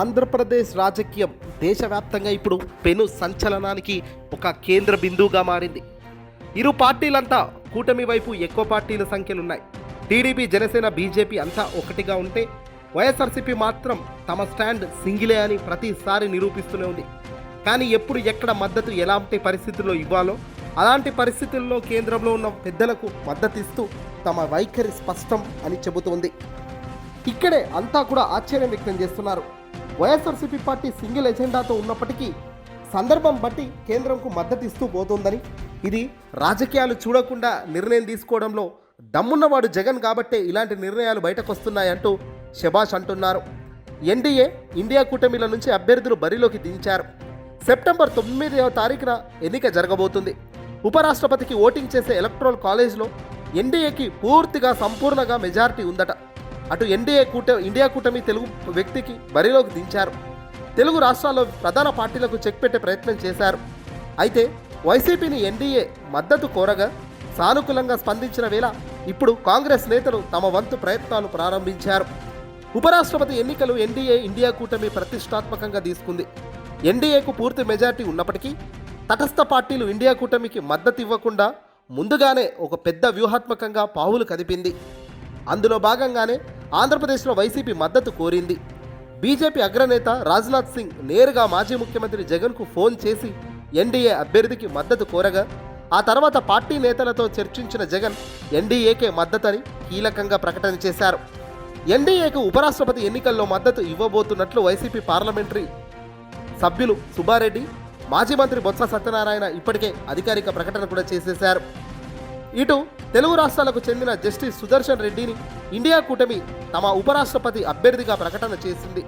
ఆంధ్రప్రదేశ్ రాజకీయం దేశవ్యాప్తంగా ఇప్పుడు పెను సంచలనానికి ఒక కేంద్ర బిందువుగా మారింది. ఇరు పార్టీలంతా కూటమి వైపు ఎక్కువ పార్టీల సంఖ్యలున్నాయి. టీడీపీ జనసేన బీజేపీ అంతా ఒకటిగా ఉంటే వైఎస్ఆర్సీపీ మాత్రం తమ స్టాండ్ సింగిలే అని ప్రతిసారి నిరూపిస్తూనే ఉంది. కానీ ఎప్పుడు ఎక్కడ మద్దతు ఎలాంటి పరిస్థితుల్లో ఇవ్వాలో అలాంటి పరిస్థితుల్లో కేంద్రంలో ఉన్న పెద్దలకు మద్దతిస్తూ తమ వైఖరి స్పష్టం అని చెబుతోంది. ఇక్కడే అంతా కూడా ఆశ్చర్యం వ్యక్తం చేస్తున్నారు. వైఎస్ఆర్సీపీ పార్టీ సింగిల్ ఎజెండాతో ఉన్నప్పటికీ సందర్భం బట్టి కేంద్రంకు మద్దతిస్తూ పోతోందని. ఇది రాజకీయాలు చూడకుండా నిర్ణయం తీసుకోవడంలో దమ్మున్నవాడు జగన్ కాబట్టే ఇలాంటి నిర్ణయాలు బయటకు వస్తున్నాయంటూ శభాష్ అంటున్నారు. ఎన్డీఏ ఇండియా కూటమిల నుంచి అభ్యర్థులు బరిలోకి దించారు. సెప్టెంబర్ తొమ్మిదవ తారీఖున ఎన్నిక జరగబోతుంది. ఉపరాష్ట్రపతికి ఓటింగ్ చేసే ఎలక్ట్రల్ కాలేజ్లో ఎన్డీఏకి పూర్తిగా సంపూర్ణంగా మెజారిటీ ఉందట. అటు ఎన్డీఏ కూట ఇండియా కూటమి తెలుగు వ్యక్తికి బరిలోకి దించారు. తెలుగు రాష్ట్రాల్లో ప్రధాన పార్టీలకు చెక్ పెట్టే ప్రయత్నం చేశారు. అయితే వైసీపీని ఎన్డీఏ మద్దతు కోరగా సానుకూలంగా స్పందించిన వేళ ఇప్పుడు కాంగ్రెస్ నేతలు తమ వంతు ప్రయత్నాలు ప్రారంభించారు. ఉపరాష్ట్రపతి ఎన్నికలు ఎన్డీఏ ఇండియా కూటమి ప్రతిష్టాత్మకంగా తీసుకుంది. ఎన్డీఏకు పూర్తి మెజార్టీ ఉన్నప్పటికీ తటస్థ పార్టీలు ఇండియా కూటమికి మద్దతు ఇవ్వకుండా ముందుగానే ఒక పెద్ద వ్యూహాత్మకంగా పావులు కదిపింది. అందులో భాగంగానే ఆంధ్రప్రదేశ్లో వైసీపీ మద్దతు కోరింది. బీజేపీ అగ్రనేత రాజ్నాథ్ సింగ్ నేరుగా మాజీ ముఖ్యమంత్రి జగన్కు ఫోన్ చేసి ఎన్డీఏ అభ్యర్థికి మద్దతు కోరగా ఆ తర్వాత పార్టీ నేతలతో చర్చించిన జగన్ ఎన్డీఏకే మద్దతని కీలకంగా ప్రకటన చేశారు. ఎన్డీఏకు ఉపరాష్ట్రపతి ఎన్నికల్లో మద్దతు ఇవ్వబోతున్నట్లు వైసీపీ పార్లమెంటరీ సభ్యులు సుబ్బారెడ్డి మాజీ మంత్రి బొత్స సత్యనారాయణ ఇప్పటికే అధికారిక ప్రకటన కూడా చేసేశారు. ఇటు తెలుగు రాష్ట్రాలకు చెందిన జస్టిస్ సుదర్శన్ రెడ్డిని ఇండియా కూటమి తమ ఉపరాష్ట్రపతి అభ్యర్థిగా ప్రకటన చేసింది.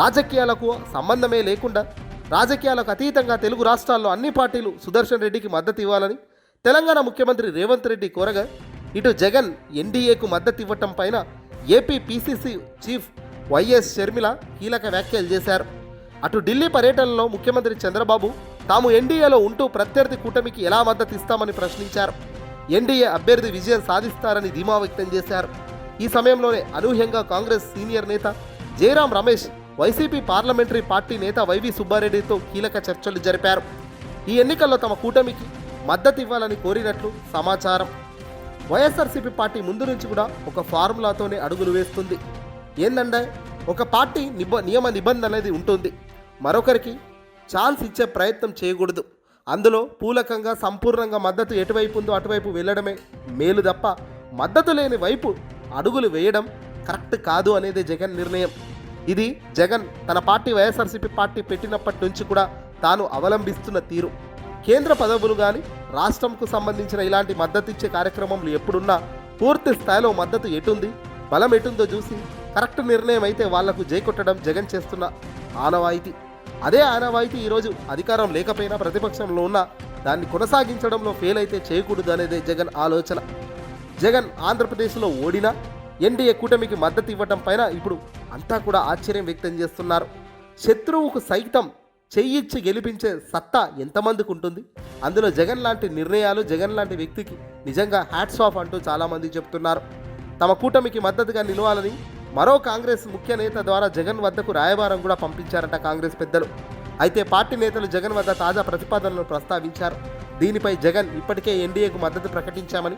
రాజకీయాలకు సంబంధమే లేకుండా రాజకీయాలకు అతీతంగా తెలుగు రాష్ట్రాల్లో అన్ని పార్టీలు సుదర్శన్ రెడ్డికి మద్దతు ఇవ్వాలని తెలంగాణ ముఖ్యమంత్రి రేవంత్ రెడ్డి కోరగా ఇటు జగన్ ఎన్డీఏకు మద్దతు ఇవ్వటం పైన AP PCC chief Y S Sharmila కీలక వ్యాఖ్యలు చేశారు. అటు ఢిల్లీ పర్యటనలో ముఖ్యమంత్రి చంద్రబాబు తాము ఎన్డీఏలో ఉంటూ ప్రత్యర్థి కూటమికి ఎలా మద్దతు ఇస్తామని ప్రశ్నించారు. ఎన్డీఏ అభ్యర్థి విజయం సాధిస్తారని ధీమా వ్యక్తం చేశారు. ఈ సమయంలోనే అనూహ్యంగా కాంగ్రెస్ సీనియర్ నేత Jairam Ramesh YCP parliamentary party నేత వైవి సుబ్బారెడ్డితో కీలక చర్చలు జరిపారు. ఈ ఎన్నికల్లో తమ కూటమికి మద్దతు ఇవ్వాలని కోరినట్లు సమాచారం. వైఎస్ఆర్సీపీ పార్టీ ముందు నుంచి కూడా ఒక ఫార్ములాతోనే అడుగులు వేస్తుంది. ఏందంటే ఒక పార్టీ నిబ నియమ నిబంధన అనేది ఉంటుంది. మరొకరికి ఛాన్స్ ఇచ్చే ప్రయత్నం చేయకూడదు. అందులో పూలకంగా సంపూర్ణంగా మద్దతు ఎటువైపు ఉందో అటువైపు వెళ్ళడమే మేలు తప్ప మద్దతు లేని వైపు అడుగులు వేయడం కరెక్ట్ కాదు అనేది జగన్ నిర్ణయం. ఇది జగన్ తన పార్టీ వైఎస్ఆర్సీపీ పార్టీ పెట్టినప్పటి నుంచి కూడా తాను అవలంబిస్తున్న తీరు. కేంద్ర పదవులు కానీ రాష్ట్రంకు సంబంధించిన ఇలాంటి మద్దతు ఇచ్చే కార్యక్రమంలో ఎప్పుడున్నా పూర్తి స్థాయిలో మద్దతు ఎటుంది బలం ఎటుందో చూసి కరెక్ట్ నిర్ణయం అయితే వాళ్ళకు జైకొట్టడం జగన్ చేస్తున్న ఆనవాయితీ. అదే ఆనవాయితీ ఈరోజు అధికారం లేకపోయినా ప్రతిపక్షంలో ఉన్న దాన్ని కొనసాగించడంలో ఫెయిల్ అయితే చేయకూడదు అనేదే జగన్ ఆలోచన. జగన్ ఆంధ్రప్రదేశ్లో ఓడినా ఎన్డీఏ కూటమికి మద్దతు ఇవ్వటం పైన ఇప్పుడు అంతా కూడా ఆశ్చర్యం వ్యక్తం చేస్తున్నారు. శత్రువుకు సైతం చెయ్యిచ్చి గెలిపించే సత్తా ఎంతమందికి ఉంటుంది? అందులో జగన్ లాంటి నిర్ణయాలు జగన్ లాంటి వ్యక్తికి నిజంగా హ్యాట్స్ ఆఫ్ అంటూ చాలామంది చెప్తున్నారు. తమ కూటమికి మద్దతుగా నిలవాలని మరో కాంగ్రెస్ ముఖ్య నేత ద్వారా జగన్ వద్దకు రాయబారం కూడా పంపించారట కాంగ్రెస్ పెద్దలు. అయితే పార్టీ నేతలు జగన్ వద్ద తాజా ప్రతిపాదనలు ప్రస్తావించారు. దీనిపై జగన్ ఇప్పటికే ఎన్డీఏకు మద్దతు ప్రకటించామని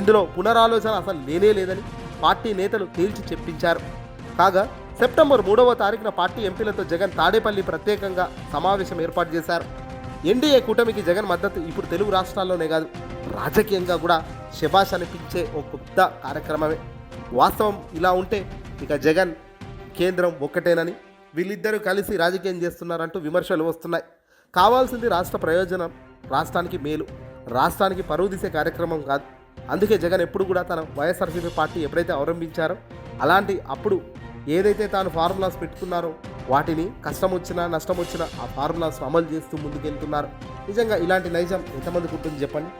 ఇందులో పునరాలోచన అసలు లేనే లేదని పార్టీ నేతలు తేల్చి చెప్పించారు. కాగా సెప్టెంబర్ మూడవ తారీఖున పార్టీ ఎంపీలతో జగన్ తాడేపల్లి ప్రత్యేకంగా సమావేశం ఏర్పాటు చేశారు. ఎన్డీఏ కూటమికి జగన్ మద్దతు ఇప్పుడు తెలుగు రాష్ట్రాల్లోనే కాదు రాజకీయంగా కూడా శభాష్ అనిపించే ఒక పెద్ద కార్యక్రమమే. వాస్తవం ఇలా ఉంటే ఇక జగన్ కేంద్రం ఒక్కటేనని వీళ్ళిద్దరూ కలిసి రాజకీయం చేస్తున్నారంటూ విమర్శలు వస్తున్నాయి. కావాల్సింది రాష్ట్ర ప్రయోజనం రాష్ట్రానికి మేలు రాష్ట్రానికి పరువు తీసే కార్యక్రమం కాదు. అందుకే జగన్ ఎప్పుడు కూడా తన వైఎస్ఆర్సీపీ పార్టీ ఎప్పుడైతే అవలంబించారో అలాంటి అప్పుడు ఏదైతే తాను ఫార్ములాస్ పెట్టుకున్నారో వాటిని కష్టం వచ్చినా నష్టం వచ్చినా ఆ ఫార్ములాస్ అమలు చేస్తూ ముందుకెళ్తున్నారు. నిజంగా ఇలాంటి నైజం ఎంతమందికి ఉంటుంది చెప్పండి?